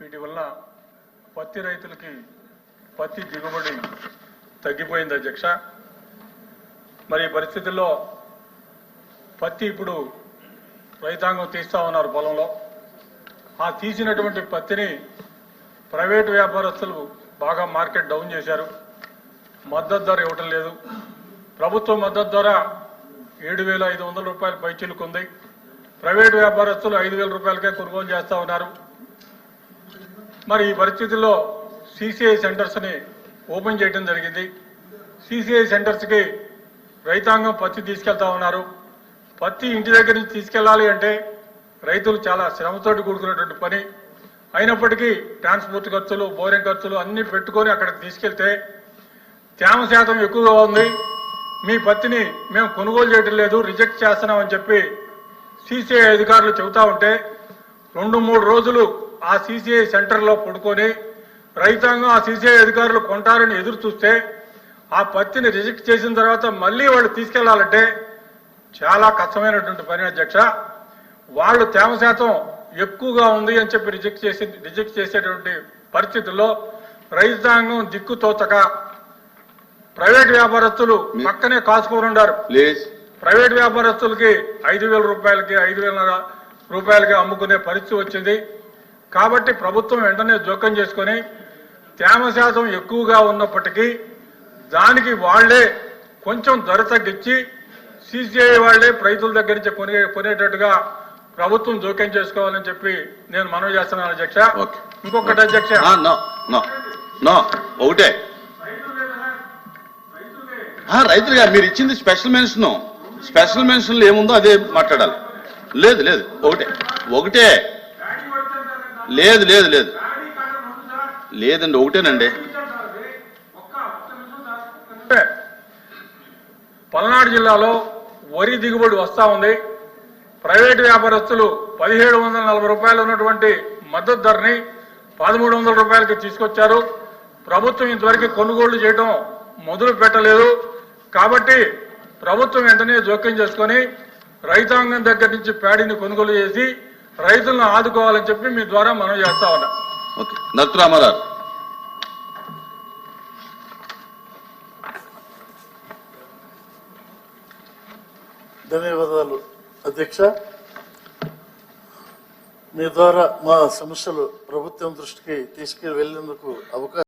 వీటి వల్ల పత్తి రైతులకి పత్తి దిగుబడి తగ్గిపోయింది అధ్యక్ష. మరి ఈ పరిస్థితుల్లో పత్తి ఇప్పుడు రైతాంగం తీస్తా ఉన్నారు పొలంలో. ఆ తీసినటువంటి పత్తిని ప్రైవేటు వ్యాపారస్తులు బాగా మార్కెట్ డౌన్ చేశారు. మద్దతు ధర ఇవ్వటం లేదు. ప్రభుత్వ మద్దతు ధర ఏడు వేల ఐదు వందల రూపాయల పైచిలుకుంది. ప్రైవేటు వ్యాపారస్తులు ఐదు వేల రూపాయలకే కొనుగోలు చేస్తూ ఉన్నారు. మరి ఈ పరిస్థితుల్లో సిసిఐ సెంటర్స్ని ఓపెన్ చేయడం జరిగింది. సిసిఐ సెంటర్స్కి రైతాంగం పత్తి తీసుకెళ్తా ఉన్నారు. పత్తి ఇంటి దగ్గర నుంచి తీసుకెళ్ళాలి అంటే రైతులు చాలా శ్రమతోటి కూడుకున్నటువంటి పని. అయినప్పటికీ ట్రాన్స్పోర్ట్ ఖర్చులు బోరింగ్ ఖర్చులు అన్ని పెట్టుకొని అక్కడికి తీసుకెళ్తే తేమ శాతం ఎక్కువగా ఉంది. మీ పత్తిని మేము కొనుగోలు చేయడం లేదు రిజెక్ట్ చేస్తున్నామని చెప్పి సీసీఐ అధికారులు చెబుతా ఉంటే రెండు మూడు రోజులు ఆ సీసీఐ సెంటర్లో పడుకొని రైతాంగం ఆ సీసీఐ అధికారులు కొంటారని ఎదురు చూస్తే ఆ పత్తిని రిజెక్ట్ చేసిన తర్వాత మళ్ళీ వాళ్ళు తీసుకెళ్ళాలంటే చాలా కష్టమైనటువంటి పని అధ్యక్ష. వాళ్ళు తేమ శాతం ఎక్కువగా ఉంది అని చెప్పి రిజెక్ట్ చేసి రిజెక్ట్ చేసేటువంటి పరిస్థితుల్లో రైతాంగం దిక్కు తోచక ప్రైవేట్ వ్యాపారస్తులు పక్కనే కాసుకొని ఉండారు ప్లీజ్. ప్రైవేట్ వ్యాపారస్తులకి ఐదు వేల రూపాయలకి ఐదు వేల రూపాయలకి అమ్ముకునే పరిస్థితి వచ్చింది. కాబట్టి ప్రభుత్వం వెంటనే జోక్యం చేసుకొని తేమ శాతం ఎక్కువగా ఉన్నప్పటికీ దానికి వాళ్ళే కొంచెం ధర తగ్గించి సీసీఐ వాళ్ళే రైతుల దగ్గర నుంచి కొనే కొనేటట్టుగా ప్రభుత్వం జోక్యం చేసుకోవాలని చెప్పి నేను మనవి చేస్తున్నాను అధ్యక్ష. ఇంకొకటి అధ్యక్ష. ఆ, నో నో నో ఒకటే. ఆ, రైతులుగా మీరు ఇచ్చింది స్పెషల్ మెన్షన్. స్పెషల్ మెన్షన్లో ఏముందో అదే మాట్లాడాలి. లేదు లేదు ఒకటే ఒకటే. లేదు లేదు లేదు. లేదండి ఒకటేనండి. పల్నాడు జిల్లాలో వరి దిగుబడి వస్తా ఉంది. ప్రైవేటు వ్యాపారస్తులు పదిహేడు వందల నలభై రూపాయలు ఉన్నటువంటి మద్దతు ధరని పదమూడు వందల రూపాయలకి తీసుకొచ్చారు. ప్రభుత్వం ఇంతవరకు కొనుగోళ్ళు చేయడం మొదలు పెట్టలేదు. కాబట్టి ప్రభుత్వం వెంటనే జోక్యం చేసుకొని రైతాంగం దగ్గర నుంచి ప్యాడీని కొనుగోలు చేసి రైతులను ఆదుకోవాలని చెప్పి మీ ద్వారా మనం చేస్తా ఉన్నాం. ఓకే. ధన్యవాదాలు అధ్యక్ష. మీ ద్వారా మా సమస్యలు ప్రభుత్వం దృష్టికి తీసుకువెళ్ళేందుకు అవకాశం